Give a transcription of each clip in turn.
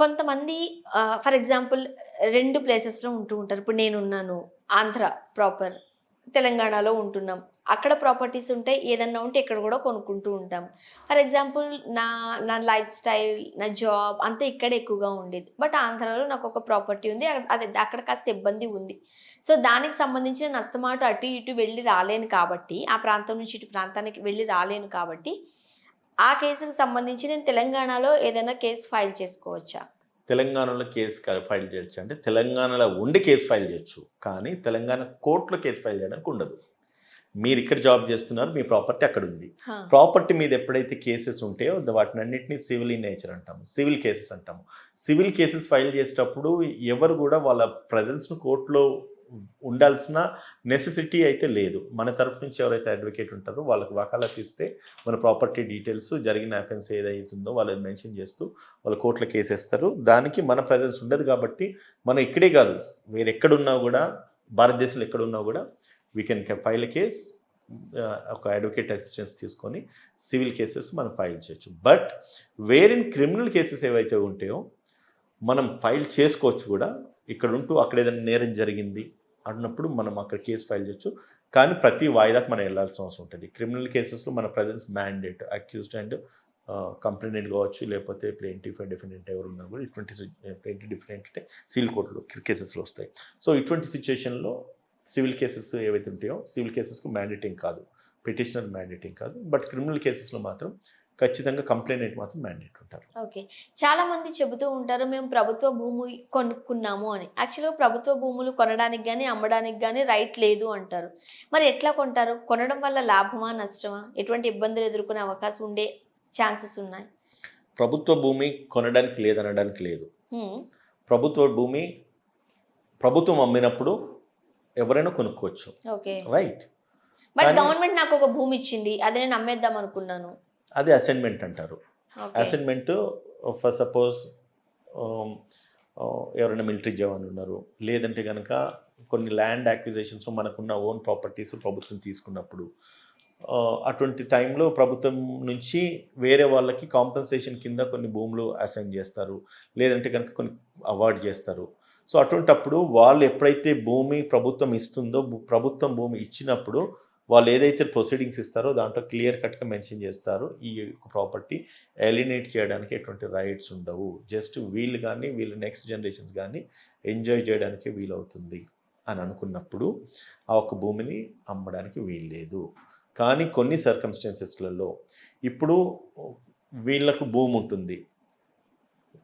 కొంతమంది for example రెండు ప్లేసెస్లో ఉంటూ ఉంటారు. ఇప్పుడు నేనున్నాను ఆంధ్ర ప్రాపర్ తెలంగాణలో ఉంటున్నాం. అక్కడ ప్రాపర్టీస్ ఉంటాయి ఏదన్నా ఉంటే ఇక్కడ కూడా కొనుక్కుంటూ ఉంటాం. ఫర్ ఎగ్జాంపుల్ నా నా లైఫ్ స్టైల్ నా జాబ్ అంతా ఇక్కడ ఎక్కువగా ఉండేది. బట్ ఆంధ్రాలో నాకు ఒక ప్రాపర్టీ ఉంది. అక్కడ- అది అక్కడ కాస్త ఇబ్బంది ఉంది. సో దానికి సంబంధించిన నష్టమాట అటు ఇటు వెళ్ళి రాలేను కాబట్టి ఆ ప్రాంతం నుంచి ఇటు ప్రాంతానికి వెళ్ళి రాలేను కాబట్టి ఆ కేసుకు సంబంధించి నేను తెలంగాణలో ఏదైనా కేసు ఫైల్ చేసుకోవచ్చా? తెలంగాణలో కేసు ఫైల్ చేయొచ్చు. అంటే తెలంగాణలో ఉండి కేసు ఫైల్ చేయొచ్చు. కానీ తెలంగాణ కోర్టులో కేసు ఫైల్ చేయడానికి ఉండదు. మీరు ఇక్కడ జాబ్ చేస్తున్నారు మీ ప్రాపర్టీ అక్కడ ఉంది. ప్రాపర్టీ మీద ఎప్పుడైతే కేసెస్ ఉంటాయో వాటిని అన్నింటినీ సివిల్ ఇన్ నేచర్ అంటాము. సివిల్ కేసెస్ అంటాము. సివిల్ కేసెస్ ఫైల్ చేసేటప్పుడు ఎవరు కూడా వాళ్ళ ప్రజెన్స్ను కోర్టులో ఉండాల్సిన నెసెసిటీ అయితే లేదు. మన తరఫు నుంచి ఎవరైతే అడ్వకేట్ ఉంటారో వాళ్ళకి వకాలత్ ఇస్తే మన ప్రాపర్టీ డీటెయిల్స్ జరిగిన అఫెన్స్ ఏదైతుందో వాళ్ళని మెన్షన్ చేస్తూ వాళ్ళు కోర్టులో కేసేస్తారు దానికి మన ప్రజెన్స్ ఉండదు కాబట్టి మనం ఇక్కడే కాదు వేరెక్కడున్నా కూడా భారతదేశంలో ఎక్కడున్నా కూడా వీ కెన్ ఫైల్ కేస్ ఒక అడ్వకేట్ అసిస్టెన్స్ తీసుకొని సివిల్ కేసెస్ మనం ఫైల్ చేయొచ్చు. బట్ వేరిన్ క్రిమినల్ కేసెస్ ఏవైతే ఉంటాయో మనం ఫైల్ చేసుకోవచ్చు కూడా. ఇక్కడ ఉంటూ అక్కడ ఏదైనా నేరం జరిగింది అన్నప్పుడు మనం అక్కడ కేసు ఫైల్ చేయొచ్చు. కానీ ప్రతి వాయిదాకు మనం వెళ్ళాల్సిన అవసరం ఉంటుంది. క్రిమినల్ కేసెస్లో మన presence mandate accused and complaint కావచ్చు లేకపోతే ప్లేంటిఫ్ డిఫెండెంట్ ఎవరు ఉన్నా కూడా ఇటువంటి ప్లేంటి డిఫరెంట్ అంటే సివిల్ కోర్టులో కేసెస్లో వస్తాయి. సో ఇటువంటి సిచ్యువేషన్లో సివిల్ కేసెస్ ఏవైతే ఉంటాయో సివిల్ కేసెస్కు మ్యాండేటింగ్ కాదు. పిటిషనర్ మ్యాండేటింగ్ కాదు. బట్ క్రిమినల్ కేసెస్లో మాత్రం ఖచ్చితంగా కంప్లైంట్ మాత్రం మ్యాండేట్ ఉంటారు. ఓకే. చాలా మంది చెబుతూ ఉంటారు మేము ప్రభుత్వ భూమి కొనుక్కున్నాము అని. యాక్చువల్గా ప్రభుత్వ భూములు కొనడానికి కానీ అమ్మడానికి కానీ రైట్ లేదు అంటారు. మరి ఎట్లా కొంటారు? కొనడం వల్ల లాభమా నష్టమా? ఎటువంటి ఇబ్బందులు ఎదుర్కొనే అవకాశం ఉండే ఛాన్సెస్ ఉన్నాయి? ప్రభుత్వ భూమి కొనడానికి లేదనడానికి లేదు. ప్రభుత్వ భూమి ప్రభుత్వం అమ్మినప్పుడు ఎవరైనా కొనుక్కోవచ్చు. ఓకే. రైట్ బట్ గవర్నమెంట్ నాకు ఒక భూమి ఇచ్చింది అదే నేను అమ్మేద్దాం అనుకున్నాను. అది అసైన్మెంట్ అంటారు. అసైన్మెంట్ ఫర్ సపోజ్ ఎవరైనా మిలిటరీ జవాన్ ఉన్నారు లేదంటే కనుక కొన్ని ల్యాండ్ యాక్విజేషన్స్లో మనకున్న ఓన్ ప్రాపర్టీస్ ప్రభుత్వం తీసుకున్నప్పుడు అటువంటి టైంలో ప్రభుత్వం నుంచి వేరే వాళ్ళకి కాంపెన్సేషన్ కింద కొన్ని భూములు అసైన్ చేస్తారు లేదంటే కనుక కొన్ని అవార్డ్ చేస్తారు. సో అటువంటప్పుడు వాళ్ళు ఎప్పుడైతే భూమి ప్రభుత్వం ఇస్తుందో ప్రభుత్వం భూమి ఇచ్చినప్పుడు వాళ్ళు ఏదైతే ప్రొసీడింగ్స్ ఇస్తారో దాంట్లో క్లియర్ కట్గా మెన్షన్ చేస్తారు ఈ ప్రాపర్టీ ఎలినేట్ చేయడానికి ఎటువంటి రైట్స్ ఉండవు. జస్ట్ వీళ్ళు కానీ వీళ్ళ నెక్స్ట్ జనరేషన్స్ కానీ ఎంజాయ్ చేయడానికి వీలవుతుంది అని అనుకున్నప్పుడు ఆ ఒక్క భూమిని అమ్మడానికి వీల్లేదు. కానీ కొన్ని సర్కమ్స్టాన్సెస్లలో ఇప్పుడు వీళ్ళకు భూమి ఉంటుంది.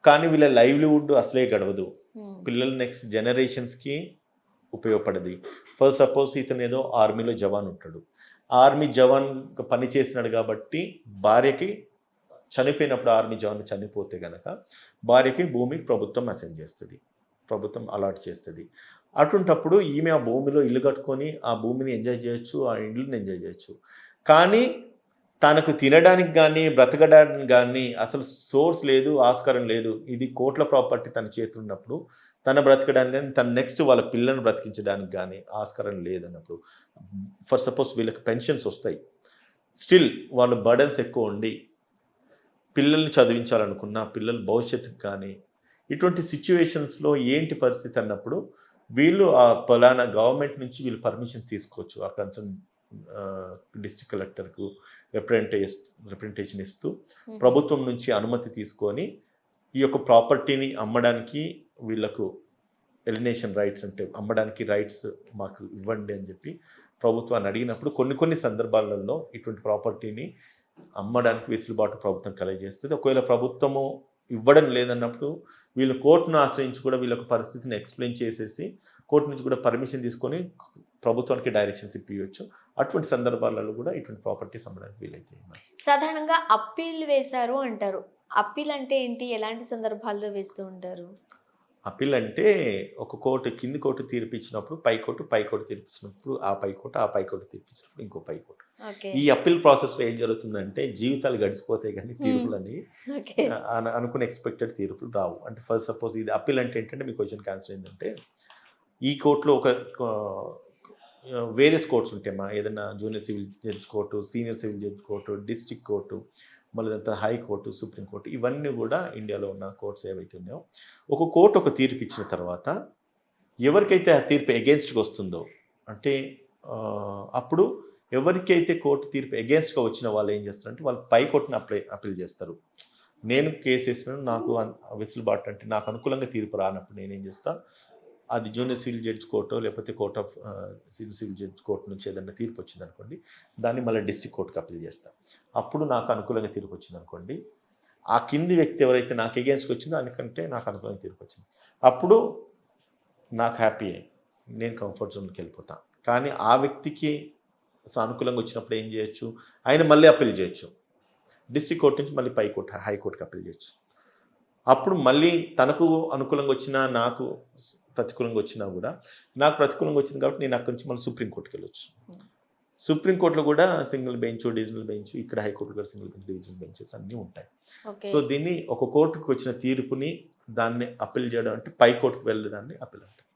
కానీ వీళ్ళ లైవ్లీవుడ్ అసలే గడవదు. పిల్లల నెక్స్ట్ జనరేషన్స్కి ఉపయోగపడది. ఫస్ట్ సపోజ్ ఇతను ఏదో ఆర్మీలో జవాన్ ఉంటాడు. ఆర్మీ జవాన్ పని చేసినాడు కాబట్టి భార్యకి చనిపోయినప్పుడు ఆర్మీ జవాన్ చనిపోతే గనక భార్యకి భూమి ప్రభుత్వం అసైన్ చేస్తుంది. ప్రభుత్వం అలాట్ చేస్తుంది. అటువంటప్పుడు ఈమె ఆ భూమిలో ఇల్లు కట్టుకొని ఆ భూమిని ఎంజాయ్ చేయొచ్చు ఆ ఇల్లుని ఎంజాయ్ చేయొచ్చు. కానీ తనకు తినడానికి కానీ బ్రతకడానికి కానీ అసలు సోర్స్ లేదు ఆస్కారం లేదు. ఇది కోట్ల ప్రాపర్టీ తన చేతులు ఉన్నప్పుడు తన బ్రతకడానికి కానీ తన నెక్స్ట్ వాళ్ళ పిల్లల్ని బ్రతికించడానికి కానీ ఆస్కారం లేదన్నప్పుడు ఫర్ సపోజ్ వీళ్ళకి పెన్షన్స్ వస్తాయి. స్టిల్ వాళ్ళ బర్డన్స్ ఎక్కువ ఉండి పిల్లల్ని చదివించాలనుకున్న పిల్లల భవిష్యత్తుకు కానీ ఇటువంటి సిచ్యువేషన్స్లో ఏంటి పరిస్థితి అన్నప్పుడు వీళ్ళు ఆ పలానా గవర్నమెంట్ నుంచి వీళ్ళు పర్మిషన్ తీసుకోవచ్చు ఆ కన్సర్న్ డిస్ట్రిక్ట్ కలెక్టర్కు రిప్రజెంటే రిప్రజెంటేషన్ ఇస్తూ. ప్రభుత్వం నుంచి అనుమతి తీసుకొని ఈ యొక్క ప్రాపర్టీని అమ్మడానికి వీళ్ళకు ఎలినేషన్ రైట్స్ అంటే అమ్మడానికి రైట్స్ మాకు ఇవ్వండి అని చెప్పి ప్రభుత్వాన్ని అడిగినప్పుడు కొన్ని కొన్ని సందర్భాలలో ఇటువంటి ప్రాపర్టీని అమ్మడానికి వెసులుబాటు ప్రభుత్వం కలగజేస్తుంది ఒకవేళ ప్రభుత్వము ఇవ్వడం లేదన్నప్పుడు వీళ్ళు కోర్టును ఆశ్రయించి కూడా వీళ్ళ పరిస్థితిని ఎక్స్ప్లెయిన్ చేసేసి కోర్టు నుంచి కూడా పర్మిషన్ తీసుకొని ప్రభుత్వానికి డైరెక్షన్స్ ఇప్పించవచ్చు అటువంటి సందర్భాలలో కూడా ఇటువంటి ప్రాపర్టీస్ అమ్మడానికి వీలైతే సాధారణంగా అప్పీల్ వేశారు అంటారు. అప్పీల్ అంటే ఏంటి? ఎలాంటి సందర్భాల్లో వేస్తూ ఉంటారు? అప్పీల్ అంటే ఒక కోర్టు కింది కోర్టు తీర్పు ఇచ్చినప్పుడు పై కోర్టు పై కోర్టు ఆ పై కోర్టు ఆ పై కోర్టు తీర్పు ఇచ్చినప్పుడు ఇంకో పై కోర్టు. ఈ అప్పీల్ ప్రాసెస్లో ఏం జరుగుతుందంటే జీవితాలు గడిచిపోతాయి కానీ తీర్పులని అనుకున్న ఎక్స్పెక్టెడ్ తీర్పులు రావు. అంటే ఫస్ట్ సపోజ్ ఇది అప్పీల్ అంటే ఏంటంటే మీ క్వశ్చన్ క్యాన్సర్ ఏంటంటే ఈ కోర్టులో ఒక వేరియస్ కోర్ట్స్ ఉంటాయమ్మా ఏదైనా junior civil judge court senior civil judge court district court మళ్ళీ అంతా హై కోర్టు సుప్రీం కోర్టు ఇవన్నీ కూడా ఇండియాలో ఉన్న కోర్ట్స్ ఏవైతే ఉన్నాయో ఒక కోర్టు ఒక తీర్పు ఇచ్చిన తర్వాత ఎవరికైతే ఆ తీర్పు ఎగెన్స్ట్గా వస్తుందో అంటే అప్పుడు ఎవరికైతే కోర్టు తీర్పు ఎగెన్స్ట్గా వచ్చిన వాళ్ళు ఏం చేస్తారంటే వాళ్ళు పై కోర్టుని అప్లై అప్పీల్ చేస్తారు. నేను కేసు వేసిన నాకు విసులుబాటు వెసులుబాటు అంటే నాకు అనుకూలంగా తీర్పు రానప్పుడు నేనేం చేస్తాను అది జూనియర్ సివిల్ జడ్జ్ కోర్టు లేకపోతే court of civil civil judge court నుంచి ఏదైనా తీర్పు వచ్చింది అనుకోండి దాన్ని మళ్ళీ డిస్ట్రిక్ట్ కోర్టుకి అప్పీల్ చేస్తాను అప్పుడు నాకు అనుకూలంగా తీర్పు వచ్చింది అనుకోండి ఆ కింది వ్యక్తి ఎవరైతే నాకు ఎగేన్స్ట్కి వచ్చిందో దానికంటే నాకు అనుకూలంగా తీర్పు వచ్చింది. అప్పుడు నాకు హ్యాపీ నేను కంఫర్ట్ జోన్కి వెళ్ళిపోతాను కానీ ఆ వ్యక్తికి సానుకూలంగా వచ్చినప్పుడు ఏం చేయొచ్చు? ఆయన మళ్ళీ అప్పీల్ చేయొచ్చు. డిస్ట్రిక్ట్ కోర్టు నుంచి మళ్ళీ పై కోర్టు హైకోర్టుకి అప్పీల్ చేయొచ్చు. అప్పుడు మళ్ళీ తనకు అనుకూలంగా వచ్చినా నాకు ప్రతికూలంగా వచ్చినా కూడా నాకు ప్రతికూలంగా వచ్చింది కాబట్టి నేను అక్కడి నుంచి మళ్ళీ సుప్రీంకోర్టుకి వెళ్ళొచ్చు. సుప్రీంకోర్టులో కూడా సింగిల్ బెంచ్ డివిజనల్ బెంచ్ ఇక్కడ హైకోర్టు కూడా సింగిల్ బెంచ్ డివిజనల్ బెంచెస్ అన్నీ ఉంటాయి. సో దీన్ని ఒక కోర్టుకు వచ్చిన తీర్పుని దాన్ని అప్పీల్ చేయడం అంటే పై కోర్టుకు వెళ్ళడాన్ని అప్పీల్ అంటారు.